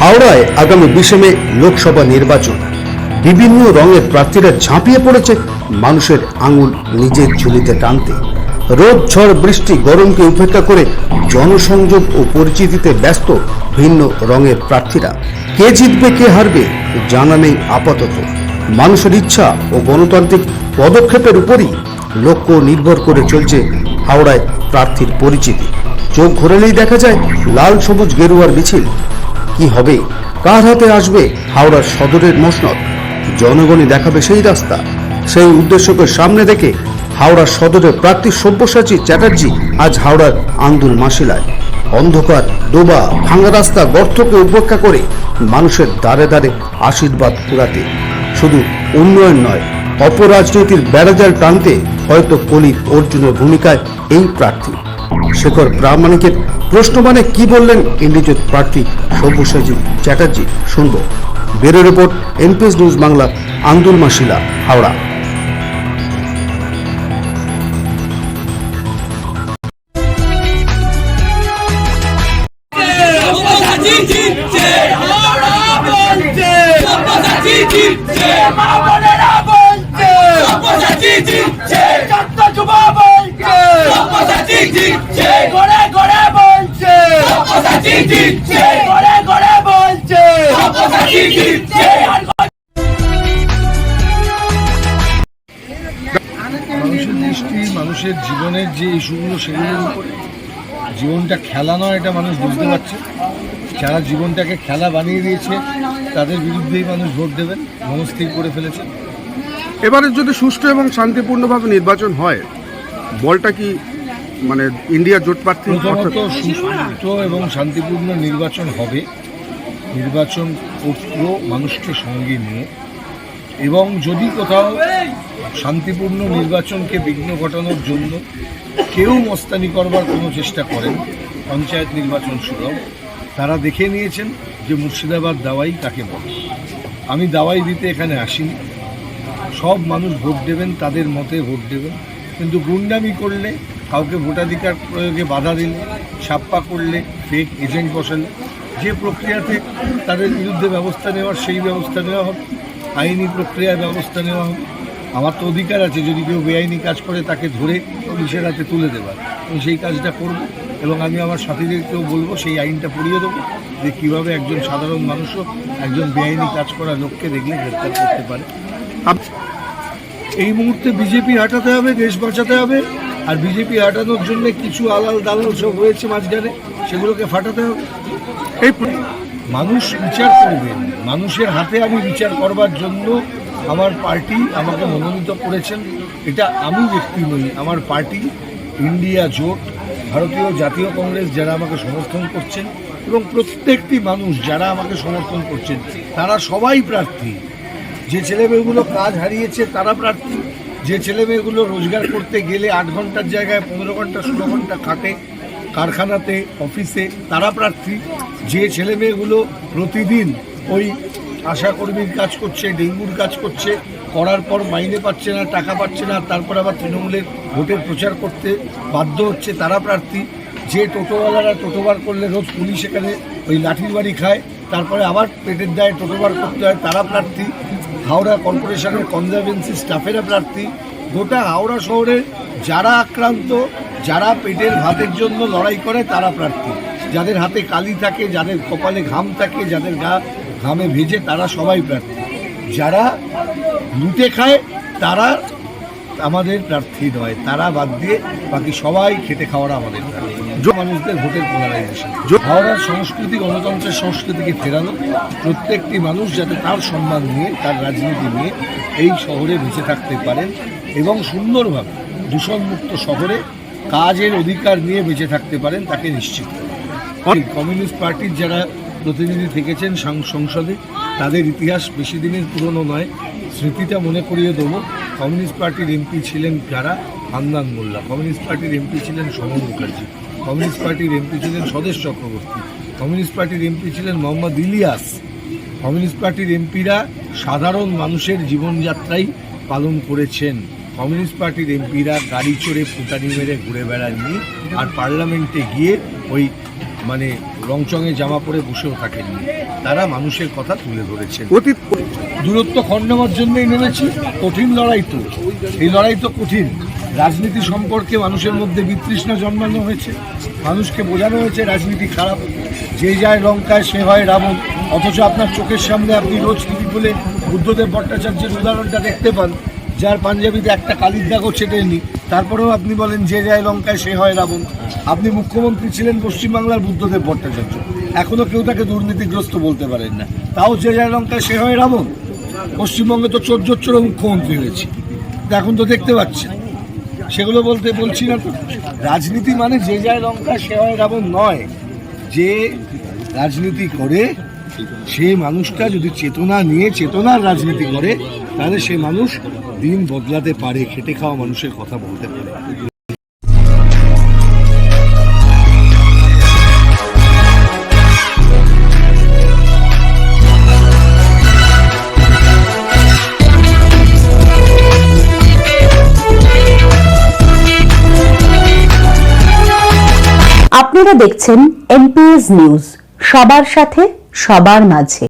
হাওড়ায় আগামী বিশে মে লোকসভা নির্বাচন। বিভিন্ন রঙের প্রার্থীরা ঝাঁপিয়ে পড়েছে, মানুষের আঙুল নিজের ঝুলিতে টানতে। রোদ, ঝড়, বৃষ্টি, গরমকে উপেক্ষা করে জনসংযোগ ও পরিচিতিতে ব্যস্ত ভিন্ন রঙের প্রার্থীরা। কে জিতবে, কে হারবে, জানা নেই আপাতত। মানুষের ইচ্ছা ও গণতান্ত্রিক পদক্ষেপের উপরই লক্ষ্য নির্ভর করে চলছে হাওড়ায় প্রার্থীর পরিচিতি। চোখ ঘোরালেই দেখা যায়, লাল সবুজ গেরুয়ার মিছিল। কি হবে? কার হাতে আসবে হাওড়ার সদরের মসনদ? জনগণই দেখাবে সেই রাস্তা। সেই উদ্দেশ্যকে সামনে দেখে হাওড়ার সদরের প্রার্থী সব্যসাচী চ্যাটার্জি আজ হাওড়ার আন্দুল মাসিলায় অন্ধকার, ডোবা, ভাঙা রাস্তা গর্তকে উপেক্ষা করে মানুষের দ্বারে দ্বারে আশীর্বাদ কুড়াতে শুধু উন্নয়ন নয়, অপরাজনীতির বেড়াজাল টানতে হয়তো কলি অর্জুনের ভূমিকায় এই প্রার্থী। শেখর প্রশ্ন মানে কি বললেন ইন্ডিজেট প্রার্থী সব্যসাচী চ্যাটার্জি শুনব বেরো report NPS news Bangla Andul Mashila Howrah মানুষের জীবনের যে ইস্যুগুলো সেগুলোর উপরে জীবনটা খেলা নয় এটা মানুষ বুঝতে পারছে। যারা জীবনটাকে খেলা বানিয়ে দিয়েছে তাদের বিরুদ্ধেই মানুষ ভোট দেবেন মনস্থির করে ফেলেছে। এবারে যদি সুষ্ঠু এবং শান্তিপূর্ণভাবে নির্বাচন হয় বলটা কি মানে ইন্ডিয়া জোট প্রার্থী প্রথমত সুষ্ঠু এবং শান্তিপূর্ণ নির্বাচন হবে। নির্বাচন পুরো মানুষকে সঙ্গে নিয়ে এবং যদি কোথাও শান্তিপূর্ণ নির্বাচনকে বিঘ্ন ঘটানোর জন্য কেউ মস্তানি করবার কোনো চেষ্টা করেন, পঞ্চায়েত নির্বাচন শুরু তারা দেখে নিয়েছেন যে মুর্শিদাবাদ দাওয়াই কাকে বলে। আমি দাওয়াই দিতে এখানে আসিনি। সব মানুষ ভোট দেবেন, তাদের মতে ভোট দেবেন। কিন্তু গুন্ডামি করলে, কাউকে ভোটাধিকার প্রয়োগে বাধা দিলে, ছাপ্পা করলে ফেক এজেন্ট বসালে, যে প্রক্রিয়াতে তাদের বিরুদ্ধে ব্যবস্থা নেওয়ার সেই ব্যবস্থা নেওয়া হবে। আইনি প্রক্রিয়ায় ব্যবস্থা নেওয়া হবে আমার তো অধিকার আছে, যদি কেউ বেআইনি কাজ করে, তাকে ধরে পুলিশের হাতে তুলে দেবার। আমি সেই কাজটা করব এবং আমি আমার সাথীদেরকেও বলব, সেই আইনটা পড়িয়ে দেবো যে কীভাবে একজন সাধারণ মানুষও একজন বেআইনি কাজ করা লোককে দেখলে গ্রেপ্তার করতে পারে। এই মুহূর্তে বিজেপি হাঁটাতে হবে, দেশ বাঁচাতে হবে, আর বিজেপি হাঁটানোর জন্য কিছু আলাল দালাল সব হয়েছে মাঝখানে, সেগুলোকে ফাটাতে হবে। এই মানুষ বিচার করবেন মানুষের হাতে আমি বিচার করবার জন্য আমার পার্টি আমাকে মনোনীত করেছেন। এটা আমি ব্যক্তি নই, আমার পার্টি ইন্ডিয়া জোট, ভারতীয় জাতীয় কংগ্রেস যারা আমাকে সমর্থন করছেন এবং প্রত্যেকটি মানুষ যারা আমাকে সমর্থন করছেন, তারা সবাই প্রার্থী। যে ছেলেমেয়েগুলো কাজ হারিয়েছে, তারা প্রার্থী। যে ছেলেমেয়েগুলো রোজগার করতে গেলে আট ঘণ্টার জায়গায়, পনেরো ঘণ্টা, ষোলো ঘণ্টা খাটে কারখানাতে, অফিসে, তারা প্রার্থী। যে ছেলেমেয়েগুলো প্রতিদিন ওই আশাকর্মীর কাজ করছে, ডেঙ্গুর কাজ করছে, করার পর মাইনে পাচ্ছে না, টাকা পাচ্ছে না, তারপর আবার তৃণমূলের ভোটের প্রচার করতে বাধ্য হচ্ছে তারা প্রার্থী। যে টোটোওয়ালারা টোটোবার করলে রোজ পুলিশ এখানে ওই লাঠির বাড়ি খায়, তারপরে আবার পেটের দায়ে টোটোবার করতে হয়, তারা প্রার্থী। হাওড়া কর্পোরেশনের কনজারভেন্সি স্টাফেরা প্রার্থী। গোটা হাওড়া শহরে যারা আক্রান্ত, যারা পেটের ভাতের জন্য লড়াই করে, তারা প্রার্থী। যাদের হাতে কালি থাকে, যাদের কপালে ঘাম থাকে, যাদের গা ঘামে ভেজে, তারা সবাই প্রার্থী। যারা লুটে খায়, তারা আমাদের প্রার্থী নয়। তারা বাদ দিয়ে বাকি সবাই খেতে খাওয়ার আমাদের মানুষদের ভোটের পোলারাইজেশন হাওড়ার সংস্কৃতি, গণতন্ত্রের সংস্কৃতিকে ফেরানো। প্রত্যেকটি মানুষ যাতে তার সম্মান নিয়ে, তার রাজনীতি নিয়ে এই শহরে বেঁচে থাকতে পারেন এবং সুন্দরভাবে দূষণমুক্ত শহরে কাজের অধিকার নিয়ে বেঁচে থাকতে পারেন, তাকে নিশ্চিত। কমিউনিস্ট পার্টির যারা প্রতিনিধি থেকেছেন সংসদে, তাদের ইতিহাস বেশি দিনের পুরনো নয়, স্মৃতিটা মনে করিয়ে দেবো। কমিউনিস্ট পার্টির এমপি ছিলেন যারা হান্নান মোল্লা, কমিউনিস্ট পার্টির এমপি ছিলেন সমর মুখার্জি, কমিউনিস্ট পার্টির এমপি ছিলেন স্বদেশ চক্রবর্তী, কমিউনিস্ট পার্টির এমপি ছিলেন মোহাম্মদ ইলিয়াস। কমিউনিস্ট পার্টির এমপিরা সাধারণ মানুষের জীবনযাত্রাই পালন করেছেন। কমিউনিস্ট পার্টির এমপিরা গাড়ি চড়ে ফুটানি মেরে ঘুরে বেড়াননি আর পার্লামেন্টে গিয়ে ওই মানে রংচঙে জামা পরে বসেও থাকেননি। তারা মানুষের কথা তুলে ধরেছেন। অতীত দূরত্ব খণ্ড নেওয়ার জন্যই নেমেছি কঠিন লড়াই তো। এই লড়াই তো কঠিন। রাজনীতি সম্পর্কে মানুষের মধ্যে বিতৃষ্ণা জন্মানো হয়েছে। মানুষকে বোঝানো হয়েছে রাজনীতি খারাপ। যে যায় লঙ্কায় সে হয় রাবণ। অথচ আপনার চোখের সামনে আপনি রোজ টিভি বলে বুদ্ধদেব ভট্টাচার্যের উদাহরণটা দেখতে পান। যার পাঞ্জাবিতে একটা কালির দাগও ছেটেনি। তারপরেও আপনি বলেন যে যায় লঙ্কায় সে হয় রাবণ। আপনি মুখ্যমন্ত্রী ছিলেন পশ্চিমবাংলার বুদ্ধদেব ভট্টাচার্য। এখনও কেউ তাকে দুর্নীতিগ্রস্ত বলতে পারেন না। তাও যে যায় লঙ্কায় সে হয় রাবণ। পশ্চিমবঙ্গে তো চোদ্দ চোর মুখ্যমন্ত্রী হয়েছে। এখন তো দেখতে পাচ্ছেন। সেগুলো বলতে বলছি না তো। রাজনীতি মানে যে যায় লঙ্কা সে হয় রাবণ নয়। যে রাজনীতি করে, সে মানুষটা যদি চেতনা নিয়ে চেতনার রাজনীতি করে তাহলে সে মানুষ দিন বদলাতে পারে, খেটে খাওয়া মানুষের কথা বলতে পারে। আপনারা দেখছেন এনপিএস নিউজ, সবার সাথে, সবার মাঝে।